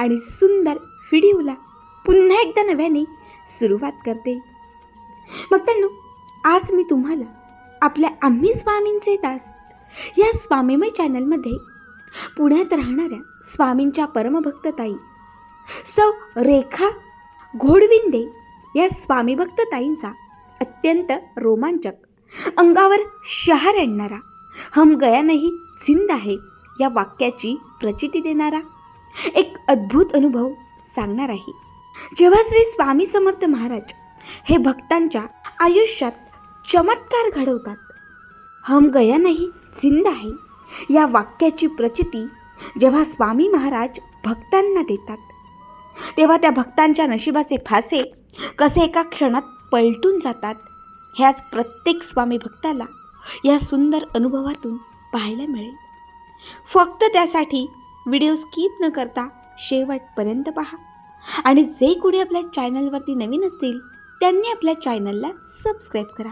आणि सुंदर व्हिडिओला पुन्हा एकदा नव्याने सुरुवात करते. मग त्यांनो आज मी तुम्हाला आपल्या आम्ही स्वामींचे दास या स्वामीमय चॅनलमध्ये पुण्यात राहणाऱ्या स्वामींच्या परमभक्तताई सौ रेखा घोडविंदे या स्वामी अत्यंत रोमांचक अंगावर शहार आणणारा हम गया नाही जिंद आहे या वाक्याची प्रचिती देणारा एक अद्भुत अनुभव सांगणार आहे. जेव्हा श्री स्वामी समर्थ महाराज हे भक्तांच्या आयुष्यात चमत्कार घडवतात हम गया नाही जिंद आहे या वाक्याची प्रचिती जेव्हा स्वामी महाराज भक्तांना देतात तेव्हा त्या भक्तांच्या नशिबाचे फासे कसे एका क्षणात पलटून जातात हे आज प्रत्येक स्वामी भक्ताला या सुंदर अनुभवातून पाहायला मिळेल. फक्त त्यासाठी व्हिडिओ स्किप न करता शेवटपर्यंत पहा. आणि जे कोणी आपल्या चॅनलवरती नवीन असतील त्यांनी आपल्या चॅनलला सबस्क्राईब करा.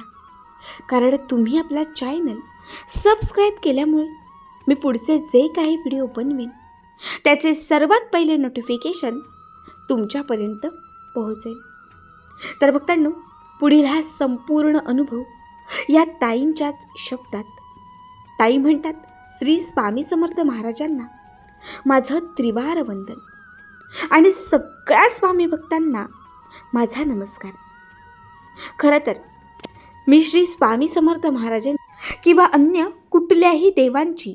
कारण तुम्ही आपला चॅनल सबस्क्राईब केल्यामुळे मी पुढचे जे काही व्हिडिओ बनवेन त्याचे सर्वात पहिले नोटिफिकेशन तुमच्यापर्यंत पोहोचेल. तर भक्तांनो पुढील हा संपूर्ण अनुभव या ताईंच्याच शब्दात. ताई म्हणतात श्री स्वामी समर्थ महाराजांना माझं त्रिवार वंदन आणि सगळ्या स्वामी भक्तांना माझा नमस्कार. खरं तर मी श्री स्वामी समर्थ महाराजां किंवा अन्य कुठल्याही देवांची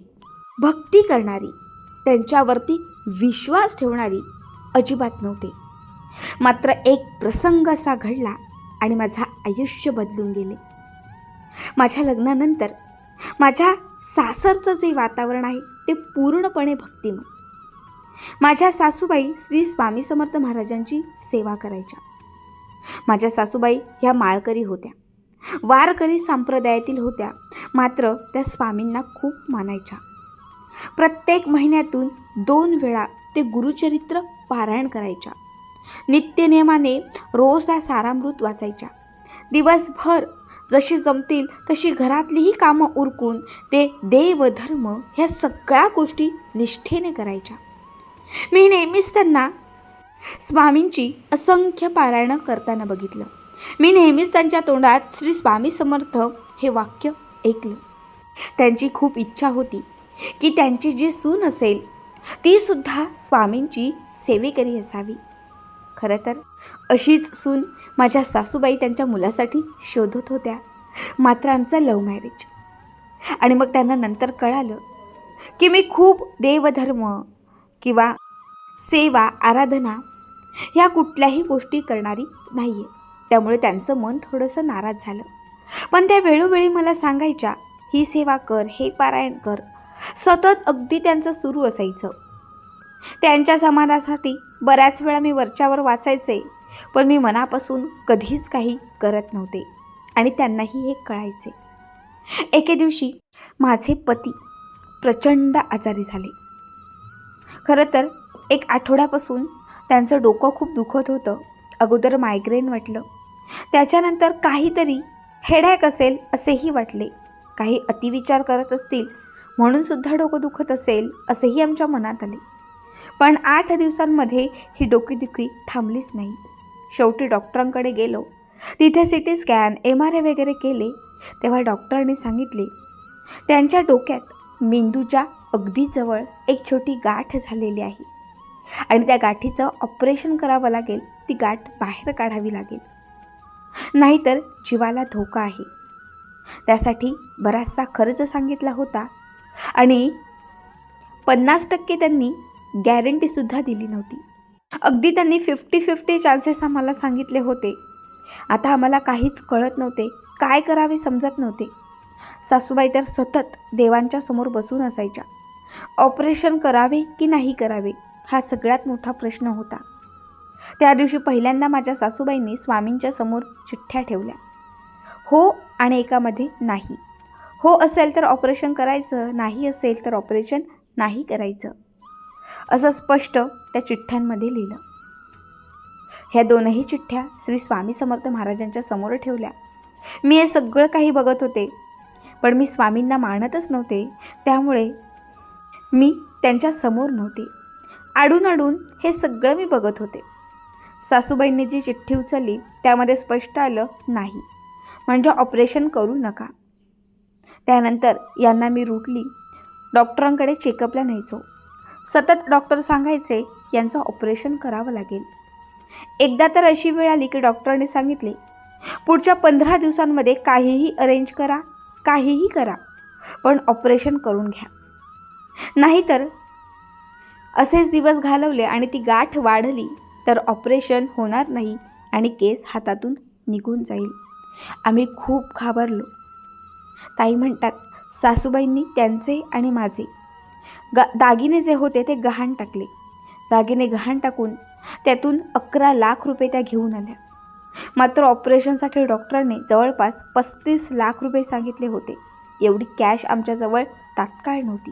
भक्ती करणारी त्यांच्यावरती विश्वास ठेवणारी अजिबात नव्हते. मात्र एक प्रसंग असा घडला आणि माझं आयुष्य बदलून गेले. माझ्या लग्नानंतर माझ्या सासरचं जे वातावरण आहे ते पूर्णपणे भक्तिमय. माझ्या सासूबाई श्री स्वामी समर्थ महाराजांची सेवा करायच्या. माझ्या सासूबाई ह्या माळकरी होत्या. वारकरी संप्रदायातील होत्या. मात्र त्या स्वामींना खूप मानायच्या. प्रत्येक महिन्यातून दोन वेळा ते गुरुचरित्र पारायण करायच्या. नित्यनियमाने रोज त्या सारामृत वाचायच्या. दिवसभर जशी जमतील तशी घरातलीही कामं उरकून ते देव धर्म ह्या सगळ्या गोष्टी निष्ठेने करायच्या. मी नेहमीच त्यांना स्वामींची असंख्य पारायणं करताना बघितलं. मी नेहमीच त्यांच्या तोंडात श्री स्वामी समर्थ हे वाक्य ऐकलं. त्यांची खूप इच्छा होती की त्यांची जी सून असेल ती सुद्धा स्वामींची सेवेकरी असावी. खरं तर? अशीच सून माझ्या सासूबाई त्यांच्या मुलासाठी शोधत होत्या. मात्र आमचं लव्ह मॅरेज. आणि मग त्यांना नंतर कळालं की मी खूप देवधर्म किंवा सेवा आराधना ह्या कुठल्याही गोष्टी करणारी नाही आहे त्यामुळे त्यांचं मन थोडंसं नाराज झालं. पण त्या वेळोवेळी मला सांगायच्या ही सेवा कर हे पारायण कर. सतत अगदी त्यांचं सुरू असायचं. त्यांच्या समाधानासाठी बऱ्याच वेळा मी वरच्यावर वाचायचे पण मी मनापासून कधीच काही करत नव्हते आणि त्यांनाही हे कळायचे. एके दिवशी माझे पती प्रचंड आजारी झाले. खरं तर एक आठवड्यापासून त्यांचं डोकं खूप दुखत होतं. अगोदर मायग्रेन वाटलं. त्याच्यानंतर काहीतरी हेडॅक असेल असेही वाटले. काही अतिविचार करत असतील म्हणून सुद्धा डोकं दुखत असेल असेही आमच्या मनात आले. पण आठ दिवसांमध्ये ही डोकेदुखी थांबलीच नाही. शेवटी डॉक्टरांकडे गेलो. तिथे C T scan M R I वगैरे केले. तेव्हा डॉक्टरांनी सांगितले त्यांच्या डोक्यात मेंदूच्या अगदी जवळ एक छोटी गाठ झालेली आहे आणि त्या गाठीचं ऑपरेशन करावं लागेल. ती गाठ बाहेर काढावी लागेल. नाहीतर जीवाला धोका आहे. त्यासाठी बराचसा खर्च सांगितला होता आणि पन्नास टक्के त्यांनी गॅरंटीसुद्धा दिली नव्हती. अगदी त्यांनी फिफ्टी फिफ्टी चान्सेस आम्हाला सांगितले होते. आता आम्हाला काहीच कळत नव्हते. काय करावे समजत नव्हते. सासूबाई तर सतत देवांच्या समोर बसून असायच्या. ऑपरेशन करावे की नाही करावे हा सगळ्यात मोठा प्रश्न होता. त्या दिवशी पहिल्यांदा माझ्या सासूबाईंनी स्वामींच्या समोर चिठ्ठ्या ठेवल्या. हो आणि एकामध्ये नाही. हो असेल तर ऑपरेशन करायचं नाही असेल तर ऑपरेशन नाही करायचं. असं स्पष्ट त्या चिठ्ठ्यांमध्ये लिहिलं. ह्या दोनही चिठ्ठ्या श्री स्वामी समर्थ महाराजांच्या समोर ठेवल्या. मी हे सगळं काही बघत होते पण मी स्वामींना मानतच नव्हते. त्यामुळे मी त्यांच्यासमोर नव्हते. आडून आडून हे सगळं मी बघत होते. सासूबाईंनी जी चिठ्ठी उचलली त्यामध्ये स्पष्ट आलं नाही. म्हणजे ऑपरेशन करू नका. त्यानंतर यांना मी रुटली डॉक्टरांकडे चेकअपला न्यायचो. सतत डॉक्टर सांगायचे यांचं ऑपरेशन करावं लागेल. एकदा तर अशी वेळ आली की डॉक्टरांनी सांगितले पुढच्या पंधरा दिवसांमध्ये काहीही अरेंज करा काहीही करा पण ऑपरेशन करून घ्या. नाहीतर असेच दिवस घालवले आणि ती गाठ वाढली तर ऑपरेशन होणार नाही आणि केस हातातून निघून जाईल. आम्ही खूप घाबरलो. ताई म्हणतात सासूबाईंनी त्यांचे आणि माझे गा दागिने जे होते ते गहाण टाकले. दागिने गहाण टाकून त्यातून अकरा लाख रुपये त्या घेऊन आल्या. मात्र ऑपरेशनसाठी डॉक्टरांनी जवळपास पस्तीस लाख रुपये सांगितले होते. एवढी कॅश आमच्याजवळ तात्काळ नव्हती.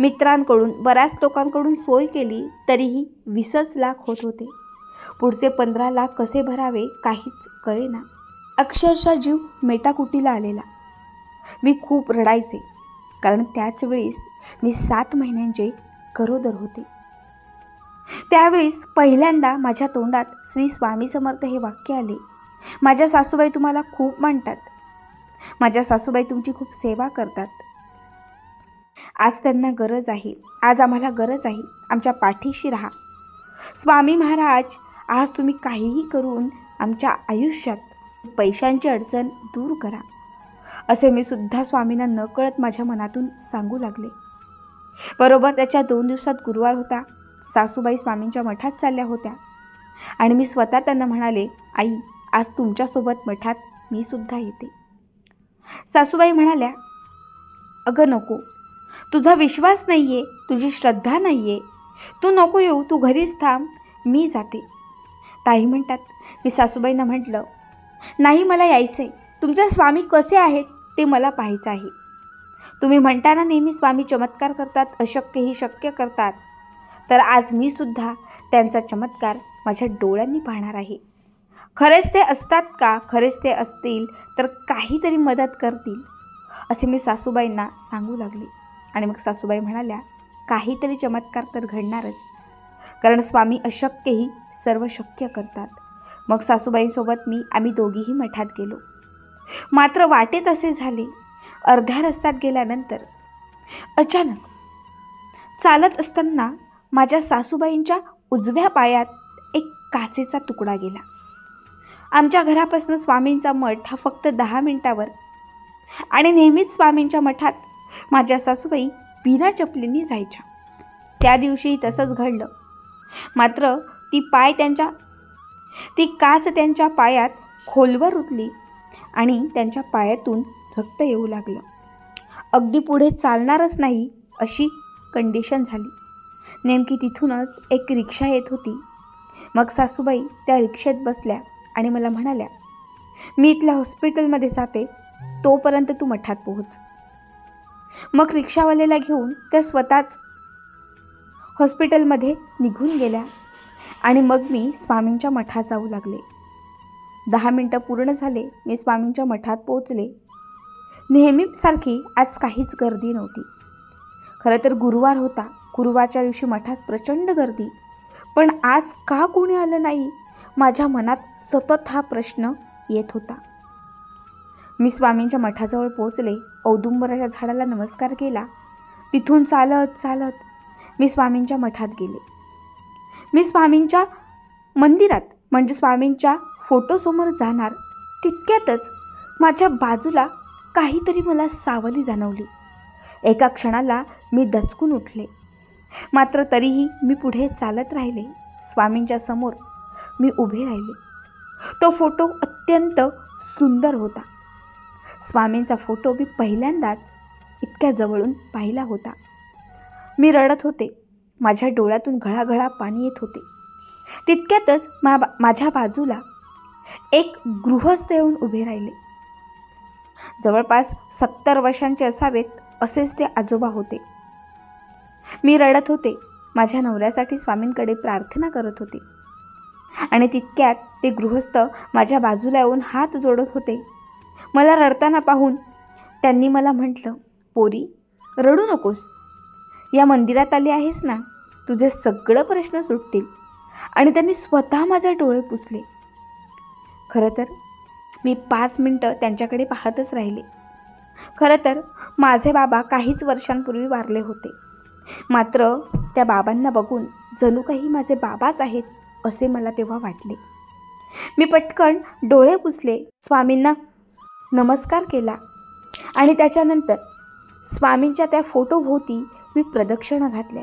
मित्रांकडून बऱ्याच लोकांकडून सोय केली तरीही वीसच लाख होत होते. पुढचे पंधरा लाख कसे भरावे काहीच कळेना. अक्षरशः जीव मेटाकुटीला आलेला. मी खूप रडायचे. कारण त्याचवेळेस मी सात महिन्यांचे गरोदर होते. त्यावेळेस पहिल्यांदा माझ्या तोंडात श्री स्वामी समर्थ हे वाक्य आले. माझ्या सासूबाई तुम्हाला खूप मांडतात माझ्या सासूबाई तुमची खूप सेवा करतात. आज त्यांना गरज आहे. आज आम्हाला गरज आहे. आमच्या पाठीशी राहा. स्वामी महाराज आज तुम्ही काहीही करून आमच्या आयुष्यात पैशांची अडचण दूर करा. असे मी सुद्धा स्वामींना नकळत माझ्या मनातून सांगू लागले. बरोबर त्याच्या दोन दिवसात गुरुवार होता. सासूबाई स्वामींच्या मठात चालल्या होत्या. आणि मी स्वतः त्यांना म्हणाले आई आज तुमच्यासोबत मठात मी सुद्धा येते. सासूबाई म्हणाल्या अगं नको. तुझा विश्वास नाही आहे तुझी श्रद्धा नाही आहे तू नको येऊ तू घरीच थांब मी जाते. ताई म्हणतात. मी सासूबाईंना म्हटलं नाही मला यायचं आहे तुमचे स्वामी कसे आहेत? ते मला पाहायचं आहे. तुम्ही म्हणताना नेहमी स्वामी चमत्कार करतात अशक्यही शक्य करतात. तर आज मी सुद्धा त्यांचा चमत्कार माझ्या डोळ्यांनी पाहणार आहे. खरेच ते असतात का? खरेच ते असतील तर काहीतरी मदत करतील असे मी सासूबाईंना सांगू लागले. आणि मग सासूबाई म्हणाल्या काहीतरी चमत्कार तर घडणारच. कारण स्वामी अशक्यही सर्व शक्य करतात. मग सासूबाईंसोबत मी आम्ही दोघीही मठात गेलो. मात्र वाटेत असे झाले. अर्ध्या रस्त्यात गेल्यानंतर अचानक चालत असताना माझ्या सासूबाईंच्या उजव्या पायात एक काचेचा तुकडा गेला. आमच्या घरापासून स्वामींचा मठ हा फक्त दहा मिनिटावर आणि नेहमीच स्वामींच्या मठात माझ्या सासूबाई बिना चपलींनी जायच्या. त्या दिवशी तसंच घडलं. मात्र ती पाय त्यांच्या ती काच त्यांच्या पायात खोलवर रुतली आणि त्यांच्या पायातून रक्त येऊ लागलं. अगदी पुढे चालणारच नाही अशी कंडिशन झाली. नेमकी तिथूनच एक रिक्षा येत होती. मग सासूबाई त्या रिक्षेत बसल्या आणि मला म्हणाल्या मी इथल्या हॉस्पिटलमध्ये जाते. तोपर्यंत तू मठात पोहोच. मग रिक्षावाल्याला घेऊन त्या स्वतःच हॉस्पिटलमध्ये निघून गेल्या आणि मग मी स्वामींच्या मठात जाऊ लागले. दहा मिनटं पूर्ण झाले मी स्वामींच्या मठात पोचले नेहमीसारखी आज काहीच गर्दी नव्हती. खरं तर गुरुवार होता. गुरुवारच्या दिवशी मठात प्रचंड गर्दी. पण आज का कोणी आलं नाही? माझ्या मनात सतत हा प्रश्न येत होता. मी स्वामींच्या मठाजवळ पोचले औदुंबराच्या झाडाला नमस्कार केला. तिथून चालत चालत मी स्वामींच्या मठात गेले. मी स्वामींच्या मंदिरात म्हणजे स्वामींच्या फोटोसमोर जाणार तितक्यातच माझ्या बाजूला काहीतरी मला सावली जाणवली. एका क्षणाला मी दचकून उठले. मात्र तरीही मी पुढे चालत राहिले. स्वामींच्या समोर मी उभे राहिले. तो फोटो अत्यंत सुंदर होता. स्वामींचा फोटो मी पहिल्यांदाच इतक्या जवळून पाहिला होता. मी रडत होते. माझ्या डोळ्यातून घळाघळा पाणी येत होते. तितक्यातच मा माझ्या बाजूला एक गृहस्थ येऊन उभे राहिले. जवळपास सत्तर वर्षांचे असावेत असेच ते आजोबा होते. मी रडत होते. माझ्या नवऱ्यासाठी स्वामींकडे प्रार्थना करत होते. आणि तितक्यात ते गृहस्थ माझ्या बाजूला येऊन हात जोडत होते. मला रडताना पाहून त्यांनी मला म्हटलं पोरी रडू नकोस. या मंदिरात आली आहेस ना तुझे सगळं प्रश्न सुटतील. आणि त्यांनी स्वतः माझे डोळे पुसले. खरं तर मी पाच मिनटं त्यांच्याकडे पाहतच राहिले. खरं तर माझे बाबा काहीच वर्षांपूर्वी वारले होते. मात्र त्या बाबांना बघून जणू काही माझे बाबाच आहेत असे मला तेव्हा वाटले. मी पटकन डोळे पुसले स्वामींना नमस्कार केला आणि त्याच्यानंतर स्वामींच्या त्या फोटोभोवती मी प्रदक्षिणा घातल्या.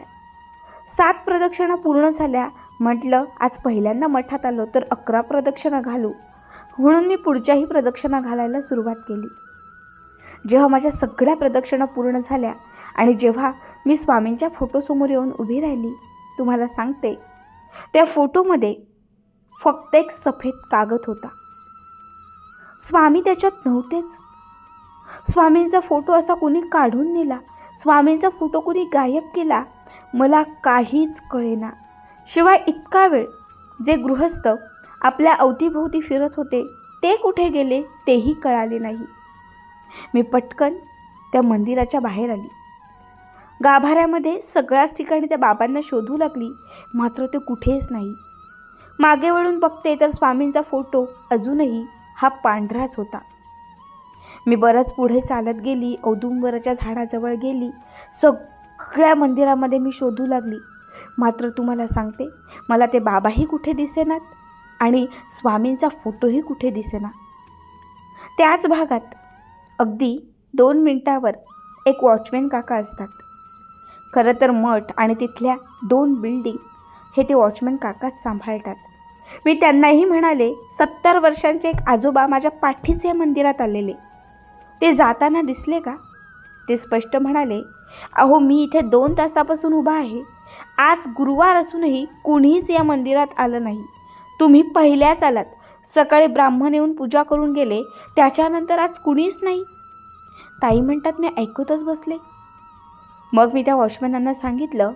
सात प्रदक्षिणा पूर्ण झाल्या म्हटलं आज पहिल्यांदा मठात आलो तर अकरा प्रदक्षिणा घालू. म्हणून मी पुढच्याही प्रदक्षिणा घालायला सुरुवात केली. जेव्हा माझ्या सगळ्या प्रदक्षिणा पूर्ण झाल्या आणि जेव्हा मी स्वामींच्या फोटोसमोर येऊन उभी राहिली तुम्हाला सांगते त्या फोटोमध्ये फक्त एक सफेद कागद होता. स्वामी त्याच्यात नव्हतेच. स्वामींचा फोटो असा कोणी काढून नेला स्वामींचा फोटो कोणी गायब केला मला काहीच कळेना. शिवाय इतका वेळ जे गृहस्थ आपल्या अवतीभोवती फिरत होते. ते कुठे गेले तेही कळाले नाही. मी पटकन त्या मंदिराच्या बाहेर आली. गाभाऱ्यामध्ये सगळ्याच ठिकाणी त्या बाबांना शोधू लागली मात्र ते कुठेच नाही. मागे वळून बघते तर स्वामींचा फोटो अजूनही हा पांढराच होता. मी बरंच पुढे चालत गेली औदुंबराच्या झाडाजवळ गेली. सगळ्या मंदिरामध्ये मी शोधू लागली. मात्र तुम्हाला सांगते मला ते बाबाही कुठे दिसेनात? आणि स्वामींचा फोटोही कुठे दिसेना. त्याच भागात अगदी दोन मिनटावर एक वॉचमॅन काका असतात. खरं तर मठ आणि तिथल्या दोन बिल्डिंग हे ते वॉचमॅन काकाच सांभाळतात. मी त्यांनाही म्हणाले सत्तर वर्षांचे एक आजोबा माझ्या पाठीच या मंदिरात आलेले. ते जाताना दिसले का? ते स्पष्ट म्हणाले अहो मी इथे दोन तासापासून उभा आहे. आज गुरुवार असूनही कुणीच या मंदिरात आलं नाही. तुम्ही पहिल्याच आलात. सकाळी ब्राह्मण येऊन पूजा करून गेले त्याच्यानंतर आज कुणीच नाही. ताई म्हणतात मी ऐकतच बसले. मग मी त्या वॉचमॅनांना सांगितलं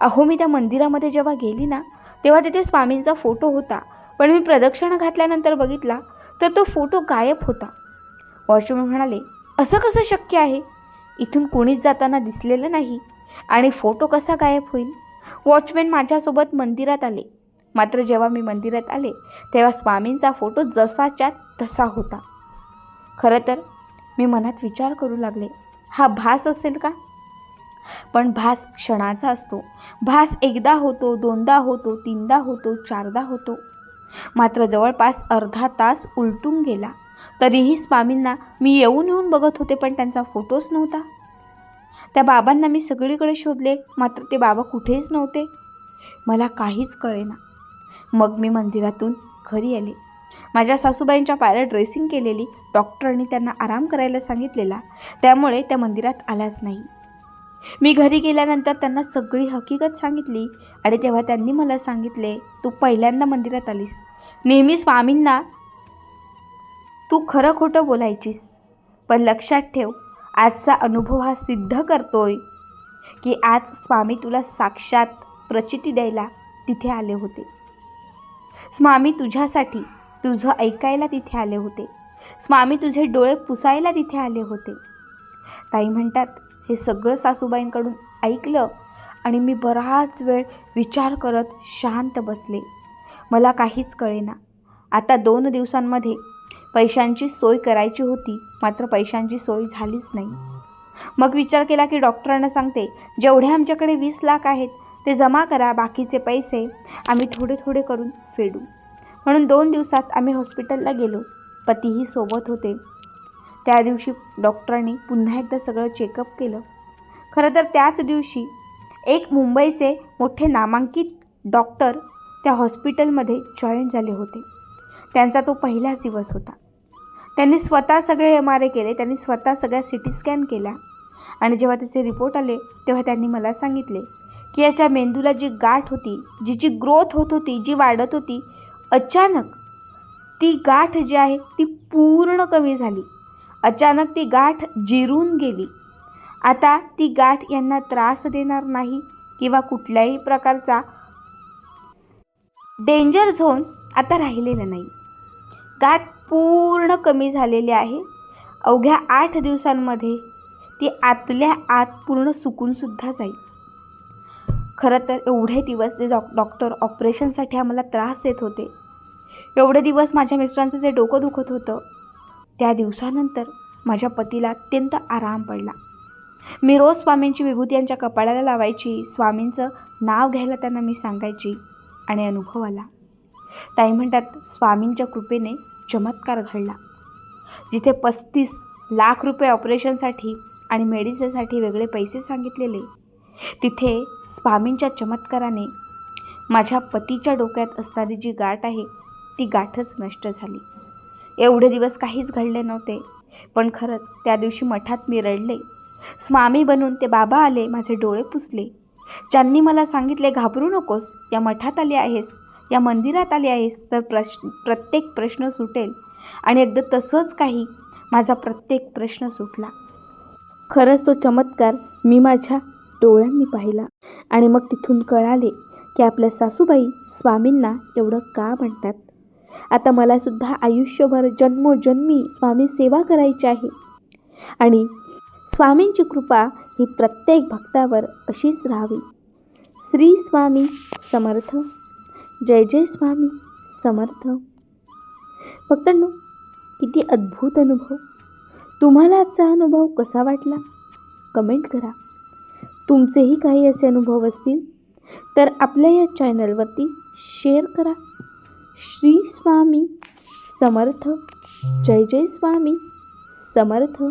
अहो मी त्या मंदिरामध्ये जेव्हा गेली ना तेव्हा तिथे स्वामींचा फोटो होता. पण मी प्रदक्षिणा घातल्यानंतर बघितला तर तो फोटो गायब होता. वॉचमॅन म्हणाले असं कसं शक्य आहे? इथून कोणीच जाताना दिसलेलं नाही. आणि फोटो कसा गायब होईल? वॉचमॅन माझ्यासोबत मंदिरात आले. मात्र जेव्हा मी मंदिरात आले तेव्हा स्वामींचा फोटो जसाच्या तसा होता. खरं तर मी मनात विचार करू लागले हा भास असेल का? पण भास क्षणाचा असतो. भास एकदा होतो दोनदा होतो तीनदा होतो चारदा होतो. मात्र जवळपास अर्धा तास उलटून गेला. तरीही स्वामींना मी येऊन येऊन बघत होते पण त्यांचा फोटोच नव्हता. त्या बाबांना मी सगळीकडे शोधले मात्र ते बाबा कुठेच नव्हते. मला काहीच कळेना. मग मी मंदिरातून घरी आले. माझ्या सासूबाईंच्या पायाला ड्रेसिंग केलेली डॉक्टरांनी त्यांना आराम करायला सांगितलेला. त्यामुळे त्या मंदिरात आल्याच नाही. मी घरी गेल्यानंतर त्यांना सगळी हकीकत सांगितली आणि तेव्हा त्यांनी मला सांगितले तू पहिल्यांदा मंदिरात आलीस. नेहमी स्वामींना तू खरं खोटं बोलायचीस. पण लक्षात ठेव आजचा अनुभव हा सिद्ध करतोय की आज स्वामी तुला साक्षात प्रचिती द्यायला तिथे आले होते. स्वामी तुझ्यासाठी तुझं ऐकायला तिथे आले होते. स्वामी तुझे डोळे पुसायला तिथे आले होते. ताई म्हणतात हे सगळं सासूबाईंकडून ऐकलं आणि मी बराच वेळ विचार करत शांत बसले. मला काहीच कळेना. आता दोन दिवसांमध्ये पैशांची सोय करायची होती मात्र पैशांची सोय झालीच नाही. मग विचार केला की डॉक्टरांना सांगते जेवढे आमच्याकडे वीस लाख आहेत ते जमा करा बाकीचे पैसे आम्ही थोडे थोडे करून फेडू. म्हणून दोन दिवसात आम्ही हॉस्पिटलला गेलो. पतीही सोबत होते. त्या दिवशी डॉक्टरांनी पुन्हा एकदा सगळं चेकअप केलं. खरं तर त्याच दिवशी एक मुंबईचे मोठे नामांकित डॉक्टर त्या हॉस्पिटलमध्ये जॉईन झाले होते. त्यांचा तो पहिलाच दिवस होता. त्यांनी स्वतः सगळे एम आर ए केले त्यांनी स्वतः सगळ्या सी टी स्कॅन केल्या. आणि जेव्हा त्याचे रिपोर्ट आले तेव्हा त्यांनी मला सांगितले की याच्या मेंदूला जी गाठ होती जिची ग्रोथ होत होती जी वाढत होती अचानक ती गाठ जी आहे ती पूर्ण कमी झाली. अचानक ती गाठ जिरून गेली. आता ती गाठ यांना त्रास देणार नाही किंवा कुठल्याही प्रकारचा डेंजर झोन आता राहिलेला नाही. गाठ पूर्ण कमी झालेली आहे. अवघ्या आठ दिवसांमध्ये ती आतल्या आत पूर्ण सुकूनसुद्धा जाईल. खरं तर एवढे दिवस ते डॉ डॉक्टर ऑपरेशनसाठी आम्हाला त्रास देत होते. एवढे दिवस माझ्या मिस्टरांचं जे डोकं दुखत होतं त्या दिवसानंतर माझ्या पतीला अत्यंत आराम पडला. मी रोज स्वामींची विभूती यांच्या कपाळाला लावायची स्वामींचं नाव घ्यायला त्यांना मी सांगायची आणि अनुभव आला. ताई म्हणतात स्वामींच्या कृपेने चमत्कार घडला. जिथे पस्तीस लाख रुपये ऑपरेशनसाठी आणि मेडिसिनसाठी वेगळे पैसे सांगितलेले तिथे स्वामींच्या चमत्काराने माझ्या पतीच्या डोक्यात असणारी जी गाठ आहे ती गाठच नष्ट झाली. एवढे दिवस काहीच घडले नव्हते पण खरंच त्या दिवशी मठात मी रडले. स्वामी बनून ते बाबा आले माझे डोळे पुसले. ज्यांनी मला सांगितले घाबरू नकोस या मठात आले आहेस या मंदिरात आले आहेस तर प्रश्न प्रत्येक प्रश्न सुटेल. आणि एकदा तसंच काही माझा प्रत्येक प्रश्न सुटला. खरंच तो चमत्कार मी माझ्या डोळ्यांनी पाहिला आणि मग तिथून कळाले की आपल्या सासूबाई स्वामींना एवढं का म्हणतात? आता मलासुद्धा आयुष्यभर जन्मोजन्मी स्वामी सेवा करायची आहे. आणि स्वामींची कृपा ही प्रत्येक भक्तावर अशीच राहावी. श्री स्वामी समर्थ. जय जय स्वामी समर्थ. भक्तांनो किती अद्भुत अनुभव. तुम्हाला आजचा अनुभव कसा वाटला? कमेंट करा. तुमचेही काही असे अनुभव असतील तर आपल्या या चॅनलवरती शेअर करा. श्री स्वामी समर्थ. जय जय स्वामी समर्थ.